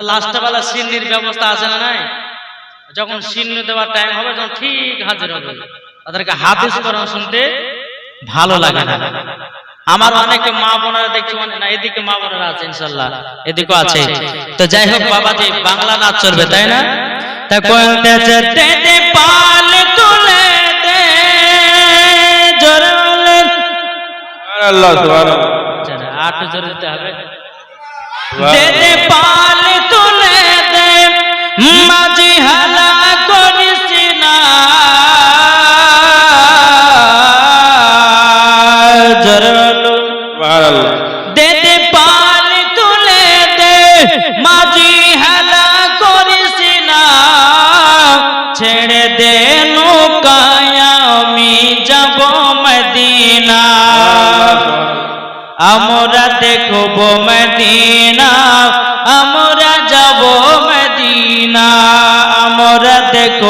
লাস্টে বেলা সিন্নির ব্যবস্থা আছে না নাই? যখন সিন্ন দেওয়ার টাইম হবে তখন ঠিক হাজির হবে। তাদেরকে হাদিস কোরআন শুনতে ভালো লাগে না। আমার অনেকে মা বোনেরা দেখছি অনেক- না এদিকে মা বোনেরা আছে ইনশাল্লাহ। এদিকেও আছে। তো যাই হোক বাবাজি বাংলা নাচ চলবে তাই না? তা দে পাল তুলে দে জোরে বলেন সুবহানাল্লাহ। আচ্ছা, আট জোরে দিতে হবে। দে পাল মাঝি হালা করিস না। দে দে পাল তুলে দে মাঝি হেলা করিস না। ছেড়ে দে নৌকায় আমি যাব মদিনা। আমরা দেখব মদিনা।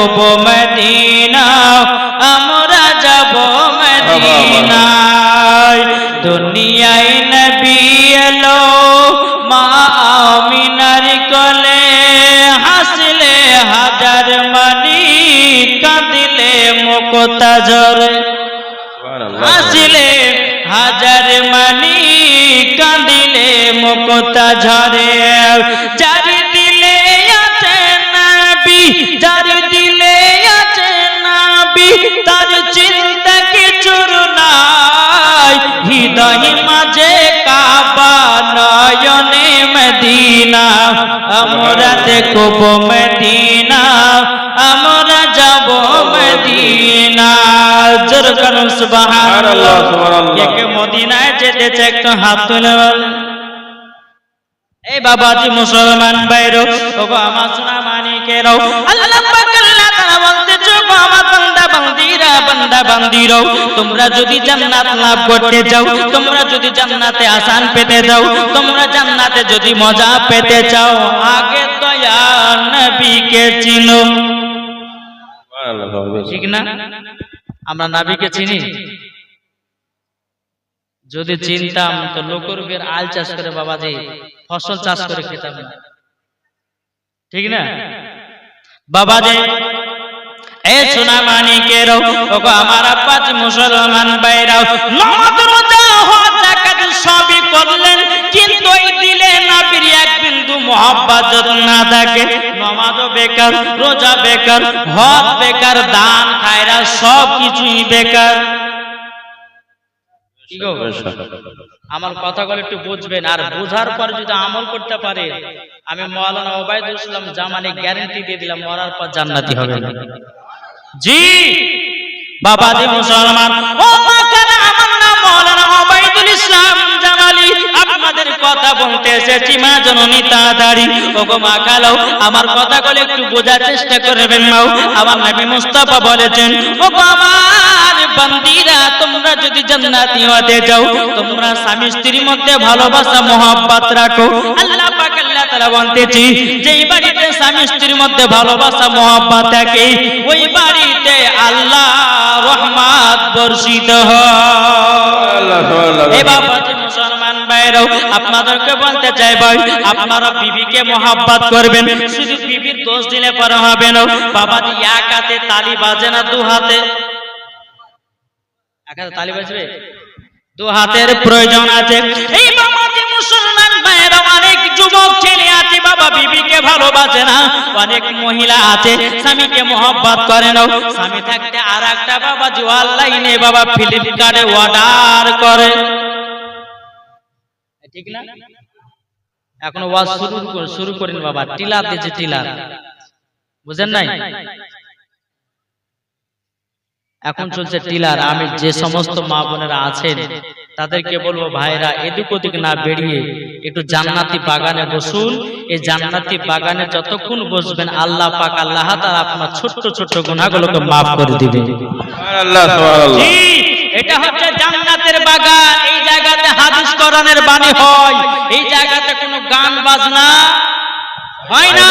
দেখব মদিনা আমরা যাব মদিনা দুনিয়ায় নবী এলো মা আমিনার কলে হাসলে হাজার মানি কাঁদিলে মুকতা জরে আসলে হাজার মানি কাঁদিলে মুকতা ঝরে দেখব মদিনা আমরা যাব মদিনা। জোর করুন সুবহানাল্লাহ। কে মদিনায় যেতে চায় একটু হাত তুলে এই বাবাজি মুসলমান বাইরো ওগো আমার সোনা আল্লাহ পাক আল্লাহ তাআলা বলতেছে গো আমার বান্দা বান্দিরা বান্দা তোমরা যদি জান্নাত লাভ করতে চাও তোমরা যদি জান্নাতে আসান পেতে চাও তোমরা জান্নাতে যদি মজা পেতে চাও আগে নবীকে চিনো। ঠিক না? আমরা নাবিকে চিনি। যদি চিনতাম তো লোকের বের আল চাষ করে বাবাজি ফসল চাষ করে খেতাম। ঠিক না? বাবাজি এ সোনা মানিকেরও আমার আব্বাজি মুসলমান বাইরাও নামাজ যাকাত সবই করলেন, কিন্তু এই দিলে নাবির এক বিন্দু মোহাব্বত যদি না থাকে। নামাজও বেকার, রোজা বেকার, হজ বেকার, দান, খায়রা, সব কিছুই বেকার? আমার কথাগুলো একটু বুঝবেন, আর বুঝার পর যদি আমল করতে পারে, আমি মৌলানা ওবায়দুল ইসলাম জামানি গ্যারান্টি দিয়ে দিলাম, মরার পর জান্নাতি হবে জি, বাবাজি মুসলমান আপনাদের কথা বলতে এসেছি মা জননী তাড়াতাড়ি। ও গো মা খালো আমার কথাগুলো একটু বোঝার চেষ্টা করবেন মাও আমার নবী মুস্তাফা বলেছেন ও গো আমার বান্দিরা তোমরা যদি জান্নাতি হতে যাও তোমরা স্বামী স্ত্রীর মধ্যে ভালোবাসা মোহাব্বত রাখো। আল্লাহ পাক আল্লাহ তাআলা বলতেছি যেই বাড়িতে স্বামী স্ত্রীর মধ্যে ভালোবাসা মোহাব্বত থাকে ওই বাড়িতে আল্লাহ রহমত বর্ষিত হয়। এ মুসলমান ভাইরাও আপনাদেরকে বলতে চাই ভাই আপনারা বিবিকে মোহাব্বত করবেন, শুধু বিবির দোষ দিলে পরে হবে না। বাবাজি এক হাতে তালি বাজে না দু হাতে? এক হাতে তালি বাজবে? দু হাতের প্রয়োজন আছে। এই মুসলমান ভাইরা, অনেক যুবক ছেলে আছে, বাবা বিবিকে ভালোবাসে না। অনেক মহিলা আছে, স্বামীকে মোহব্বত করে না। স্বামী থাকতে আর একটা বাবা বাবাজি অনলাইনে বাবা ফ্লিপকার্টে অর্ডার করে। ঠিক না? এখন ওয়াজ শুরু শুরু করেন বাবা। টিলার দিয়েছে টিলা। বুঝেন নাই? এখন চলছে টিলার আমি যে সমস্ত মা বোনেরা আছেন তাদেরকে বলব ভাইরা এদিক ওদিক না বেরিয়ে একটু জান্নাতি বাগানে বসুন। এই জান্নাতি বাগানে যতক্ষণ বসবেন আল্লাহ পাক আল্লাহ তাআলা আপনার ছোট্ট ছোট্ট গুনাহগুলোকে মাফ করে দিবে। সুবহানাল্লাহ সুবহানাল্লাহ। জি, এটা হচ্ছে জান্নাতের বাগান। এই জায়গাতে হাদিস কোরআনের বাণী হয়। এই জায়গাতে কোনো গান বাজনা হয় না।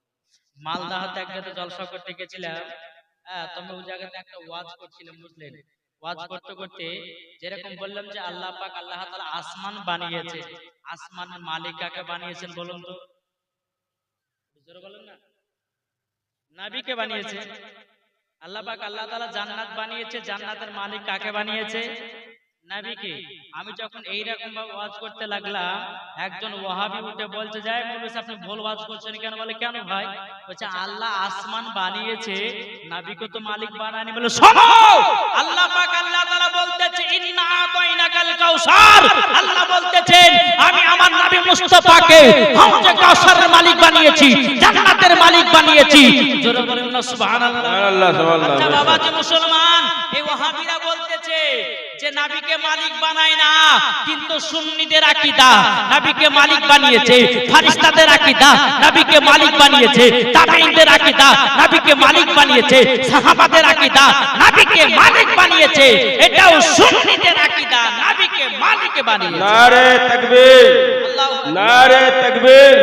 মালদাহতে এক জায়গাতে জলসা করতে গেছিলাম হ্যাঁ তুমি ওই জায়গাতে একটা ওয়াজ করছিলাম বুঝলেন? ওয়াজ করতে করতে যেরকম বললাম যে আল্লাহ পাক আল্লাহ তাআলা আসমান বানিয়েছে। আসমানের মালিক কাকে বানিয়েছেন বলুন তো। জোরে বলেন না? নাবিকে বানিয়েছে। আল্লাহ পাক আল্লাহ তাআলা জান্নাত বানিয়েছে জান্নাতের মালিক কাকে বানিয়েছে? নাবিকে আমি যখন এইরকম ভাবে ওয়াজ করতে লাগলাম একজন ওয়াহাবি উঠে বলছে যাই মৌলভী আপনি ভুল ওয়াজ করছেন কেন? বলে কেন ভাই? বলছে আল্লাহ আসমান বানিয়েছে নাবিকে তো মালিক বানায়নি। বলে শোনো! আল্লাহ পাক আল্লাহ তাআলা বলতেছে ইন্না আতাইনাকাল কাউসার আল্লাহ বলতেছেন আমি আমার নবী মুস্তাফাকে হাউজে কাউসারের মালিক বানিয়েছি জান্নাতের মালিক বানিয়েছি। জোরে বলেন না সুবহানাল্লাহ। সুবহানাল্লাহ, সুবহানাল্লাহ। আচ্ছা বাবা যে মুসলমান এই ওয়াহাবিরা যে নাবিকে মালিক বানায় না কিন্তু সুন্নিদের আকীদা নাবিকে মালিক বানিয়েছে ফারিস্তাদের আকীদা নাবিকে মালিক বানিয়েছে তাবেঈনদের আকীদা নাবিকে মালিক বানিয়েছে সাহাবাদের আকীদা নাবিকে মালিক বানিয়েছে এটাও সুন্নিদের আকীদা নাবিকে মালিক বানিয়েছে नारे तकबीर আল্লাহু আকবার। नारे तकबीर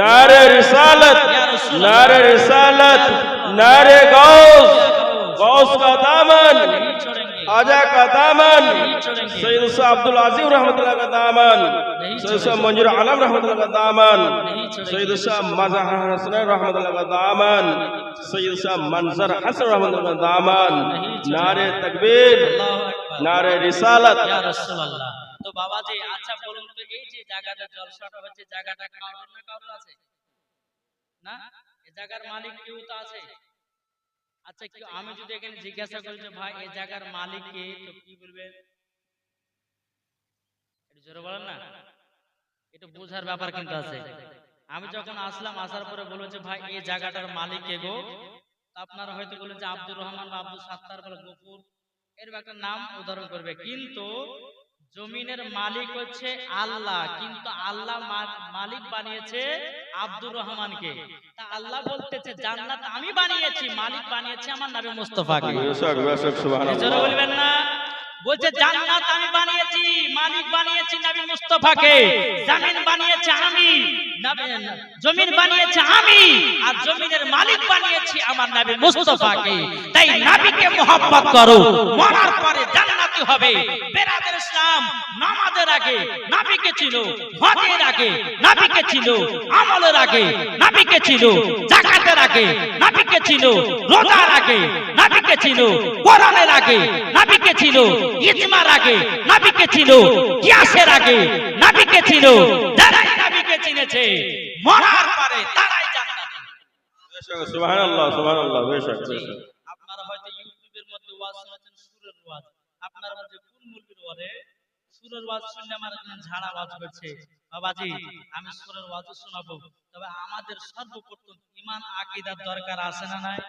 नारे रिसालत या रसूल नारे रिसालत नारे गौस गौस का दामन আজা কাদামান সৈয়দ আব্দুল আজিম রহমতুল্লাহ কাদামান সৈয়দ মঞ্জুর আলম রহমতুল্লাহ কাদামান সৈয়দ মাজাহ হাসান রহমতুল্লাহ কাদামান সৈয়দ মনজর হাসান রহমতুল্লাহ কাদামান নারে তাকবীর। নারে রিসালাত। ইয়া রাসূলুল্লাহ। তো বাবাজি আচ্ছা বলুন তো এই যে জায়গাটা জলসাটা হচ্ছে জায়গাটা কারণ না কারণ আছে? না? এই জায়গার মালিক কেউ তো আছে? আচ্ছা কি আমি যদি এখানে জিজ্ঞাসা করি যে ভাই এই জায়গার মালিক কে তো কি বলবেন? একটু জোরে বলেন না? একটু বোঝার ব্যাপার কিন্তু আছে। আমি যখন আসলাম আসার পরে বলব যে ভাই এই জায়গাটার মালিক কে গো? আপনারা হয়তো বলবেন যে আব্দুর রহমান বা আব্দুল সাত্তার বলে গফুর এর একটা নাম উদাহরণ করবে। কিন্তু জমিনের মালিক হচ্ছে আল্লাহ কিন্তু আল্লাহ মালিক বানিয়েছে আব্দুর রহমানকে। তা আল্লাহ বলতেছে জান্নাত আমি বানিয়েছি মালিক বানিয়েছে আমার নামে মুস্তফাকে। বলবেন না বলছে জান্নাত আমি বানিয়েছি, মালিক বানিয়েছি নবী মুস্তাফাকে, জমিন বানিয়েছে আমি জমিন বানিয়েছে আমি, আর জমিনের মালিক বানিয়েছি আমার নবী মুস্তাফাকে। তাই নবীকে মোহাব্বত করো, মরার পরে জান্নাতি হবে। বেরাদের ইসলাম নামাজের আগে নবীকে ছিল হজের আগে নবীকে ছিল আমলের আগে নবীকে ছিল জাকাতের আগে নবীকে ছিল রোজার আগে নবীকে ছিল কোরআনের আগে নবীকে ছিল ইজমার আগে নাবিকে ছিল কিয়াসের আগে নাবিকে ছিল নাবিকে চিনেছে মরার পরে সুবহানাল্লাহ সুবহানাল্লাহ বেশক আপনারা হয়তো ইউটিউবের মধ্যে ওয়াজ সুরের ওয়াজ। আপনার মধ্যে কোন মুরগির ওয়াজে? সুরের ওয়াজ আমার ঝাড়া আওয়াজ করছে বাবাজি আমি সুরের ওয়াজ শোনাবো। তবে আমাদের সর্বপ্রথম ইমান আকীদার দরকার আছে না নাই?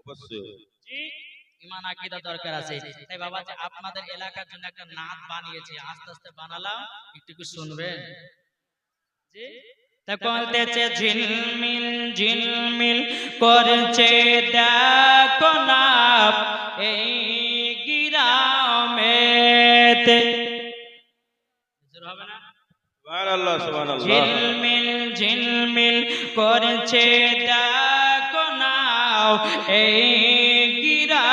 অবশ্যই। ঠিক ইমান আকিদা দরকার আছে। তাই বাবা যে আপনাদের এলাকার জন্য একটা নাচ বানিয়েছি আস্তে আস্তে বানালাম একটু শুনবেন? জি? কলতেছে ঝিলমিল ঝিলমিল করছে দেখো না? এই গিরামেতে ঝিলমিল ঝিলমিল করছে দেখো না এই গিরা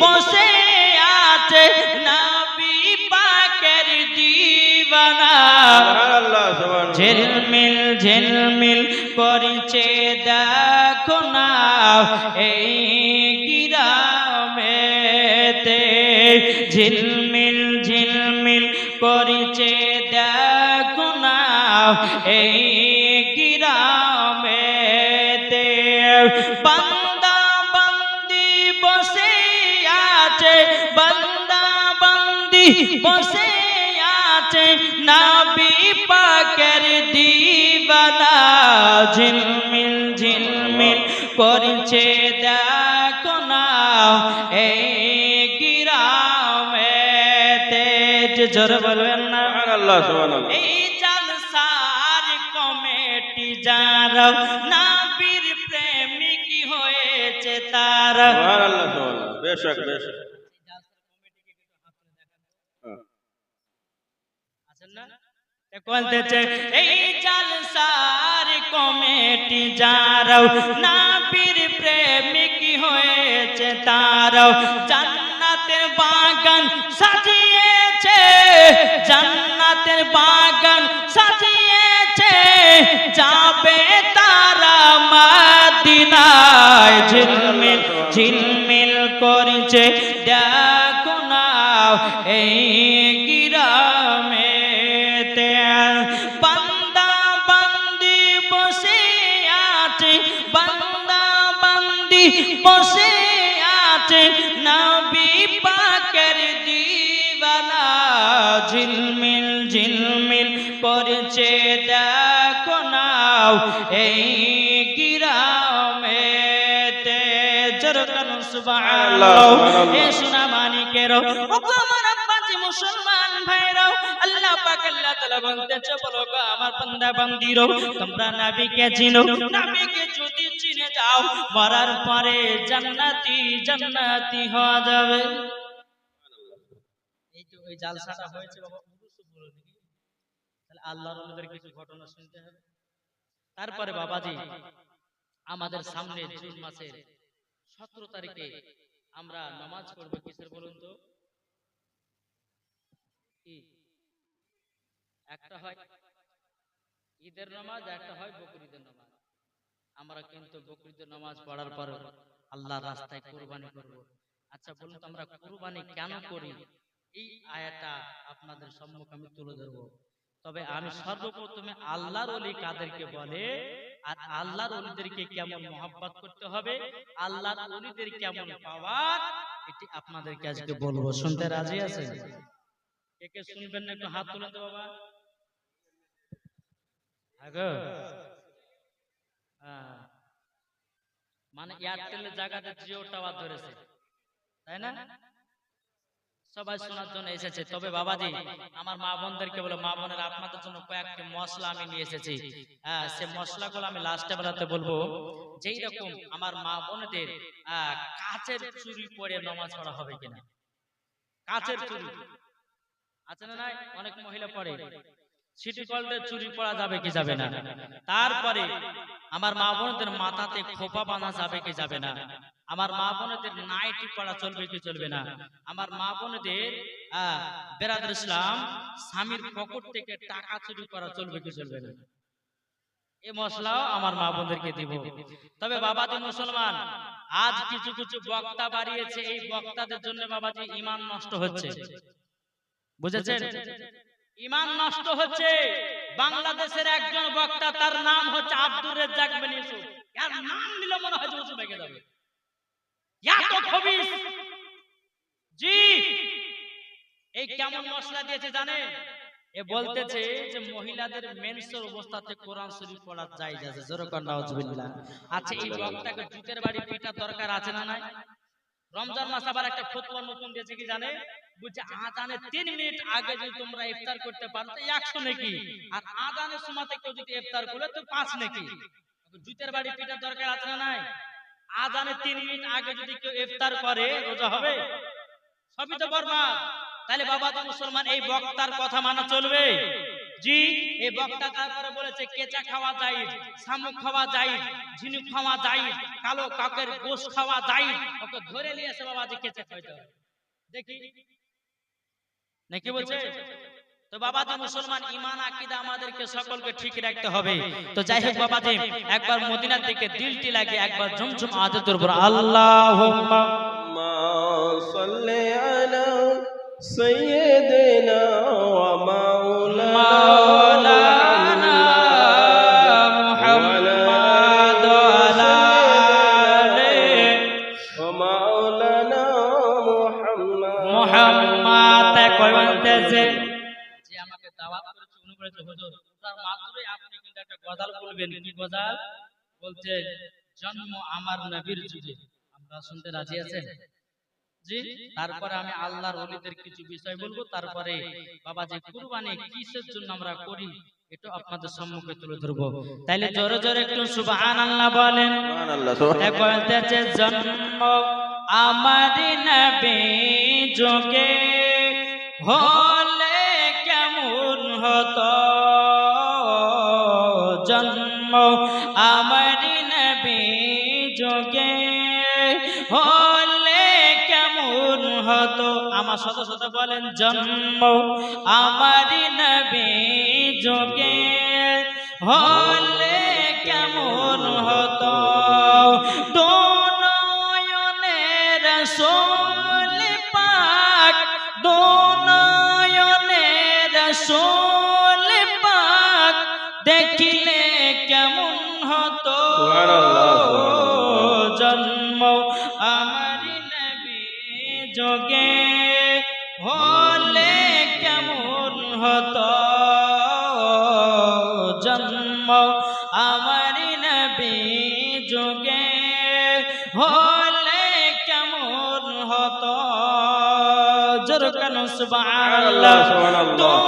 বসে আছে নাবি পাকের দিবানা। ঝিলমিল ঝিলমিল করছে বসে আছে নাবি পাকের দিবানা। ঝিলমিল ঝিলমিল করছে দেখো না এই গিরামেতে জোরে বলবেন না। আল্লাহ সুবহানাল্লাহ। এই জালসার কমিটি যারা নাবির প্রেমিক হয়েছে তারা। সুবহানাল্লাহ সুবহানাল্লাহ। বেশক বেশক বলতেছে এই জালসার কমিটি যারাও নাবির প্রেমিক হয়েছে তারাও জান্নাতের বাগান সাজিয়েছে, জান্নাতের বাগান সাজিয়েছে, যাবে তারা মাদিনায় ঝিলমিল ঝিলমিল করছে। সুবহানাল্লাহ। এ সোনা মানিকেরও আমার আব্বাজি মুসলমান ভাইরাও আল্লাহ পাক আল্লাহ তাআলা বলতেছে বলো গো আমার বান্দা বান্দিরও তোমরা নবীকে চিনো নবীকে যদি চিনে যাও মরার পরে জান্নাতি জান্নাতি হওয়া যাবে। এই তো ওই জালসাটা হয়েছে বাবা তাহলে আল্লাহর আমাদের কিছু ঘটনা শুনতে হবে। তারপরে বাবাজি আমাদের সামনে জুন মাসের সতেরো তারিখে আমরা নামাজ পড়ব কিসের বলুন তো? কি? একটা হয় ঈদের নামাজ একটা হয় বকরিদের নামাজ। আমরা কিন্তু বকরিদের নামাজ পড়ার পর আল্লাহ রাস্তায় কোরবানি করব। আচ্ছা বলুন তো আমরা কুরবানি কেন করি? এই আয়াটা আপনাদের সম্মুখে আমি তুলে ধরবো। তবে আমি সর্বপ্রথমে আল্লাহর অলি কাদেরকে বলে আর আল্লাহর অলিদেরকে কেমন মহাব্বত করতে হবে আল্লাহর অলিদের কেমন পাওয়ার এটি আপনাদেরকে আজকে বলব। শুনতে রাজি আছেন? কে কে শুনবেন না একটু হাত তুলেন তো বাবা। মানে এয়ারটেলের জায়গাতে জিও টাওয়ার ধরেছে তাই না? সবাই শোনার জন্য এসেছে। তবে বাবাজি, আমার মা বোনদেরকে বলে, মা বোনের আপনাদের জন্য কয়েকটি মশলা আমি নিয়ে এসেছি। হ্যাঁ সে মশলাগুলো আমি লাস্টে বেলাতে বলব। যেই রকম আমার মা বোনদের কাচের চুরি পরে নামাজ পড়া হবে কিনা। কাচের চুরি। আছে না নাই? অনেক মহিলা পড়ে। সিটি কলদের চুরি পড়া যাবে কি যাবে না? তারপরে আমার মা বোনদের মাথাতে খোপা বাঁধা যাবে কি যাবে না? আমার মা বোনদের নাইটি পড়া চলবে কি চলবে না? আমার মা বোনদের আহ, বেরাদুল ইসলাম স্বামীর পকেট থেকে টাকা চুরি করা চলবে কি চলবে না? এই মশলাও আমার মা বোনদেরকে দিব। তবে বাবাজি মুসলমান আজ কিছু কিছু বক্তা বাড়িয়েছে এই বক্তাদের জন্য বাবাজি ইমান নষ্ট হচ্ছে। বুঝেছেন? ইমান নষ্ট হচ্ছে। বাংলাদেশের একজন বক্তা তার নাম হচ্ছে আব্দুর রেজ্জাক বিন ইউসুফ। এর নাম নিলে মনে হয় যে উঁচু ভেঙে যাবে এত খবিস। জি। এই কেমন মশলা দিয়েছে জানেন? এ বলতেছে যে মহিলাদের মেন্সের অবস্থাতে কোরআন শরীফ পড়া যায় যাচ্ছে জোরকর নাউজুবিল্লাহ আচ্ছা এই বক্তাকে জুতের বাড়ি পিটা দরকার আছে না নাই? রমজান মাস আবার একটা ফতোয়া নতুন দিয়েছে কি জানে বুঝছে আজানের তিন মিনিট আগে যদি তোমরা ইফতার করতে পারো তো একশো নাকি। আর আজানের সময়তে কেউ যদি ইফতার করলে তো পাঁচ নাকি। জুতের বাড়ি পিটার দরকার আছে না নাই? আজানের তিন মিনিট আগে যদি কেউ ইফতার করে, রোজা হবে? সবই তো বরবাদ। তাহলে বাবা তো মুসলমান, এই বক্তার কথা মানা চলবে। জি, এই বক্তা তারপরে বলেছে, কেঁচা খাওয়া যায় শামুক খাওয়া যায় ঝিনুক খাওয়া যায় কালো কাকের গোশ খাওয়া যায় ওকে ধরে নিয়ে এসে যে কেঁচা খাইতে দেখি। নাকি বলছে? তো বাবাজি মুসলমান একবার মদিনার দিলটি লাগে একবার ঝুমঝুম আদত উপর আল্লাহ সৈয়দনা বলবেন বলছে জন্ম আমার নবীর যুগে। আমরা শুনতে রাজি আছেন? জি তারপরে আমি আল্লাহর ওলিদের কিছু বিষয় বলব তারপরে বাবা যে কুরবানি কিসের জন্য আমরা করি এটা আপনাদের সম্মুখে তুলে ধরবো। তাইলে জোরে জোরে একটু সুবহানাল্লাহ বলেন। সুবহানাল্লাহ এ বলতেছে জন্ম আমার নবী যোগে হলে কেমন হতো? হলে কেমন হতো? আমার শত শত বলেন, জন্ম আমার নবী যোগে। হলে কেমন হতো? দোনয়নের সোল পাক, দোনয়নের সোল পাক, দেখিলে কেমন হতো? সুবহানাল্লাহ। সুবহানাল্লাহ।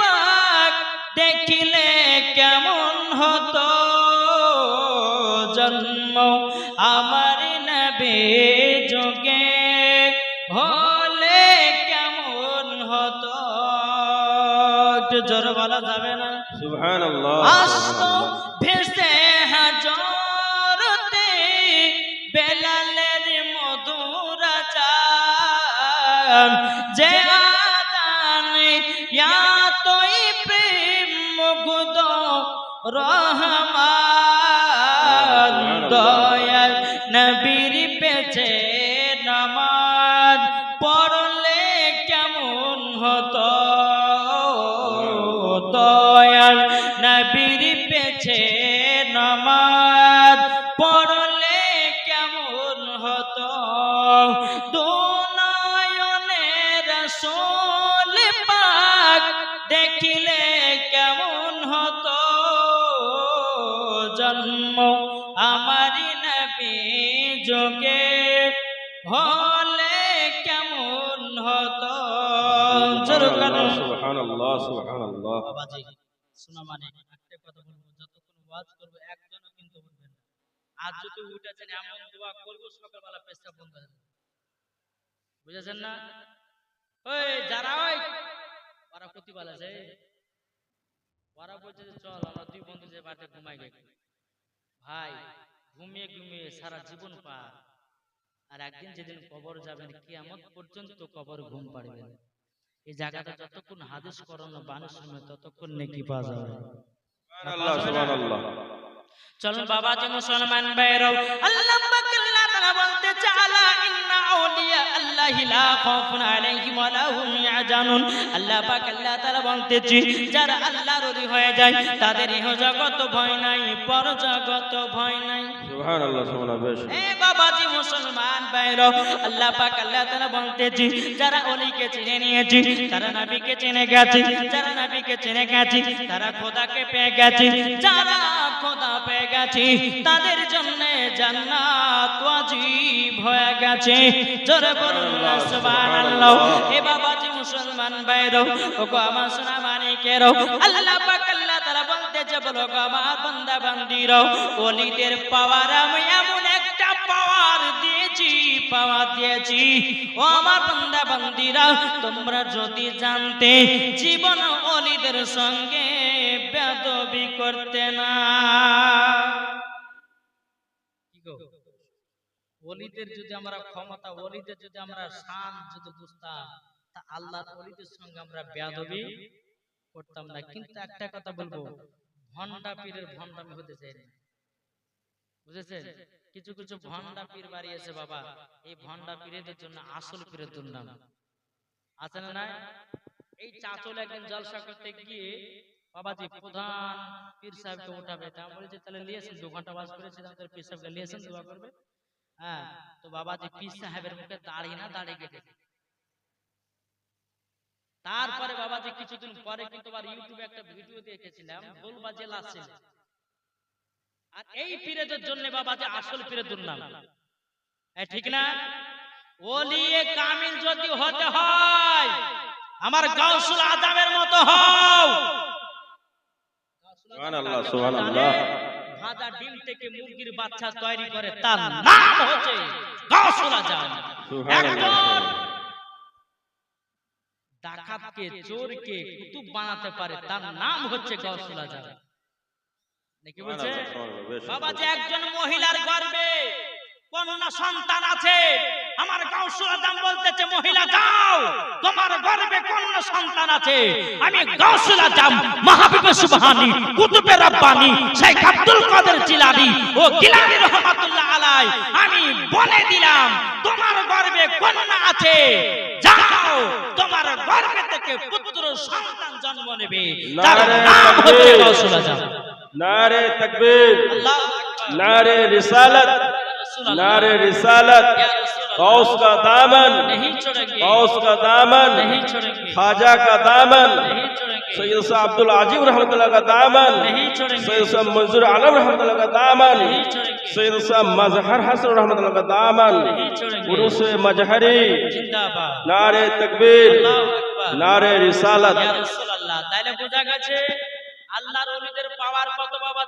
পাক দেখিলে কেমন হতো জন্ম আমার নবে যোগে। হলে কেমন হতো? একটু জোর বলা যাবে না? সুবহানাল্লাহ। আসত ভেসে যে আদান ইয়াতই প্রেম মুগ্ধ রহমান দয়াল নামাজ কেমন হতো? দয়াল নামাজ কেমন হতো? জন্ম আমারি নবী যোগে হলে কেমন হতো? মানে একটা কথা বলব যতক্ষণ ওয়াজ করব একজনও কিন্তু উঠবেন আজ যদি উঠেছেন এমন দোয়া করব সকালবেলা পেশা বন্ধ হয়ে বুঝেছেন না? ওই যারা ওই ওরা প্রতিপাল আছে ওরা বলছে চল আমরা দুই বন্ধু যে বাড়িতে ঘুমাই গে ভাই ঘুমিয়ে ঘুমিয়ে সারা জীবন পার। আর একদিন যেদিন কবর যাবেন কিয়ামত পর্যন্ত কবর ঘুম পাড়বেন। এই জায়গাটা যতক্ষণ হাদিস করানো বাণী শুনবে ততক্ষণ নেকি পাওয়া যাবে। সুবহানাল্লাহ সুবহানাল্লাহ। চলুন বাবা যে মুসলমান ভাইরাও আল্লাহ পাক আল্লাহ চালা ইন্না আউলিয়া আল্লাহি লা খাউফুন আলাইহিম ওয়া লা ইয়াহজানুন। আল্লাহ পাক আল্লাহ তাআলা বলতেছি যারা আল্লাহর ওলি হয়ে যায় তাদের ইহ জগত ভয় নাই পর জগত ভয় নাই। সুবহানাল্লাহ সুবহানাল্লাহ বেশ। এ বাবাজি মুসলমান ভাইরাও আল্লাহ পাক আল্লাহ তাআলা বলতেছি যারা ওলিকে চিনে নিয়েছি তারা নবীকে চিনে গেছে যারা নবীকে চিনে গেছে তারা খোদাকে পেয়ে গেছে যারা খোদা পেয়ে গেছে তাদের জন্য জান্নাত ওয়াজিব হয়ে গেছে। জোরে বলুন না সুবহানাল্লাহ। এ বাবাজি মুসলমান ভাইরাও ওগো আমার সোনা মানিকেরও আল্লাহ পাক আল্লাহ তাআলা বলতেছে বলো গো আমার বান্দা বান্দিরাও ওলিদের পাওয়ার আমি এমন পাওয়ার দিয়েছি। ও আমার তোমরা যদি জানতে জীবন ওলিদের সঙ্গে বেদবি করতে না। ওলিদের যদি আমরা ক্ষমতা ওলিদের যদি আমরা শান যদি বুঝতাম, তা আল্লাহর ওলিদের সঙ্গে আমরা বেয়াদবি করতাম না। কিন্তু একটা কথা বলব ভন্ডা পীরের ভন্ডামি হতে চাই না। বুঝেছেন? কিছু কিছু ভন্ডা পীর বাড়িয়েছে বাবা। এই ভন্ডা পীরেদের জন্য আসল পীরের দুর্নাম। আছে না নাই? এই চাচল একদিন জলসা করতে গিয়ে বাবাজি প্রধান পীর সাহেবকে উঠাবে। তা বলেছে তাহলে নিয়েছেন দু ঘণ্টা বাস করেছে তাদের পীর সাহেবকে নিয়েছেন দোয়া করবে। হ্যাঁ তো বাবাজি পীর সাহেবের মুখে দাড়ি না দাড়ি কেটে তারপরে বাবাজি কিছুদিন পরে কিন্তু আবার ইউটিউবে একটা ভিডিও দেখেছিলাম ঢোলবাজে লাসে আর এই পিরিয়ডের জন্য আসল পিরিয়ড দুর্নাম। এ ঠিক না? ওলিয়ে কামিল যদি হতে হয় আমার গাউসুল আজমের মতো হও। সুবহানাল্লাহ, সুবহানাল্লাহ। ভাজা ডিম থেকে মুরগির বাচ্চা তৈরি করে তার নাম হচ্ছে গাউসুল আজম একজন ডাকাতকে চোরকে কুতুব বানাতে পারে তার নাম হচ্ছে গাউসুল আজম নাকি বলছে। বাবা যে একজন মহিলার গর্ভে কন্যা সন্তান আছে আমার গাউসুল আজম বলতেছে মহিলা যাও তোমার গর্ভে কন্যা সন্তান আছে। আমি Ghausul Azam Mahbube Subhani Qutube Rabbani Sheikh Abdul Qadir Jilani ও গিলানী রহমাতুল্লাহ আলাই আমি বলে দিলাম তোমার গর্ভে কন্যা আছে। যাও তোমার গর্ভে থেকে পুত্র সন্তান জন্ম নেবে। তার নাম হচ্ছে। গাউসুল আজম नारे तकबीर আল্লাহু আকবার नारे रिसालत नारे रिसालत गौस का दामन नहीं छोड़ेंगे गौस का दामन नहीं छोड़ेंगे ख्वाजा का दामन नहीं छोड़ेंगे सैयद साहब अब्दुल अजीब रहमतुल्लाह का दामन नहीं छोड़ेंगे सैयद साहब मंजूर आलम रहमतुल्लाह का दामन नहीं छोड़ेंगे सैयद साहब मजहर हसन रहमतुल्लाह का दामन नहीं छोड़ेंगे उर्स मजहरी जिंदाबाद नारे तकबीर আল্লাহু আকবার नारे रिसालत ইয়া রাসূলুল্লাহ তাইলে বোঝা গেছে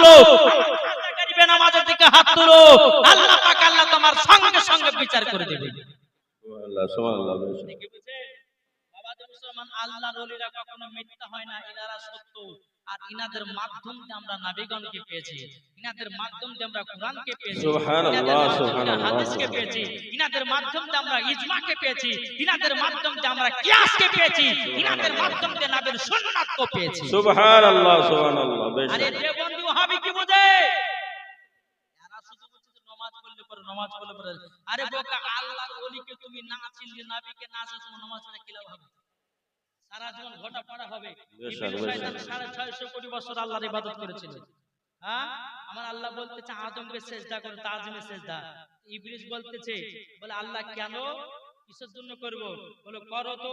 তুলো। নামাজের দিকে হাত তুলো। আল্লাহ পাক আল্লাহ তোমার সঙ্গে সঙ্গে বিচার করে দেবে। আল্লাহ সুবহানাল্লাহ বাবা মুসলমান আল্লাহর ওলিরা কখনো মিথ্যা হয় না এরা সত্য। আর ইনাদের মাধ্যম দিয়ে আমরা নাবিগণকে পেয়েছি। ইনাদের মাধ্যম দিয়ে আমরা কোরআনকে পেয়েছি। সুবহানাল্লাহ সুবহানাল্লাহ হাদিসকে পেয়েছি। ইনাদের মাধ্যম দিয়ে আমরা ইজমাকে পেয়েছি। ইনাদের মাধ্যম দিয়ে আমরা কিয়াসকে পেয়েছি। ইনাদের মাধ্যম দিয়ে নাবির সুন্নাতকে পেয়েছি। সুবহানাল্লাহ সুবহানাল্লাহ বেশ আরে দেবন্দি ওহাবি কি বুঝে? নামাজ পড়লে পরে আরে বোকা আল্লাহর ওলিকে তুমি না চিনলে নাবিকে না চিনলে নামাজ পড়ে কি হবে? সারা জীবন ঘটা পড়া হবে। সাড়ে ছয়শো কোটি বছর আল্লাহর ইবাদত করেছিল। হ্যাঁ? আমার আল্লাহ বলতেছে আদমকে সেজদা করে তাজিমে সেজদা। ইবলিস বলতেছে বলে আল্লাহ কেন? কিসের জন্য করব? বলে করো তো।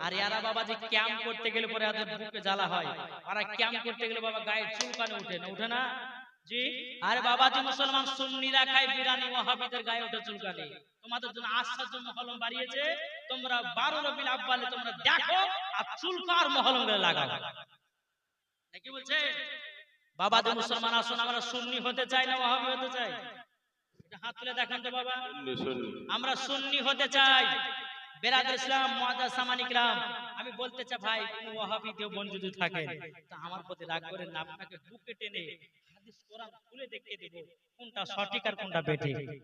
আর এরা বাবা যে ক্যাম্প করতে গেলে পরে এদের বুকে জ্বালা হয়। আর ক্যাম্প করতে গেলে বাবা গায়ে চুলকানে উঠে না উঠে না? জি? আরে বাবা যে মুসলমান সুন্নিরা খায় বিরানি ওয়াহাবিদের গায়ে ওঠে চুলকানি। তোমাদের জন্য আশ্চর্য মহলম বাড়িয়েছে। তোমরা বারো রবিল আব্বালে তোমরা দেখো আর চুলকার মহলম লাগা লাগাও। বলছে? বাবা যে মুসলমান আসুন আমরা সুন্নি হতে চাই না ওয়াহাবি হতে চাই? হাত তুলে দেখেন তো বাবা। আমরা সুন্নি হতে চাই। আমি বলতে চাই, ভাই, কোন ওয়াহাবি যদি থাকে আমার প্রতি রাগ না, আপনাকে বুকে টেনে খুলে দেখিয়ে দেব কোনটা সঠিক আর কোনটা বেঠিক।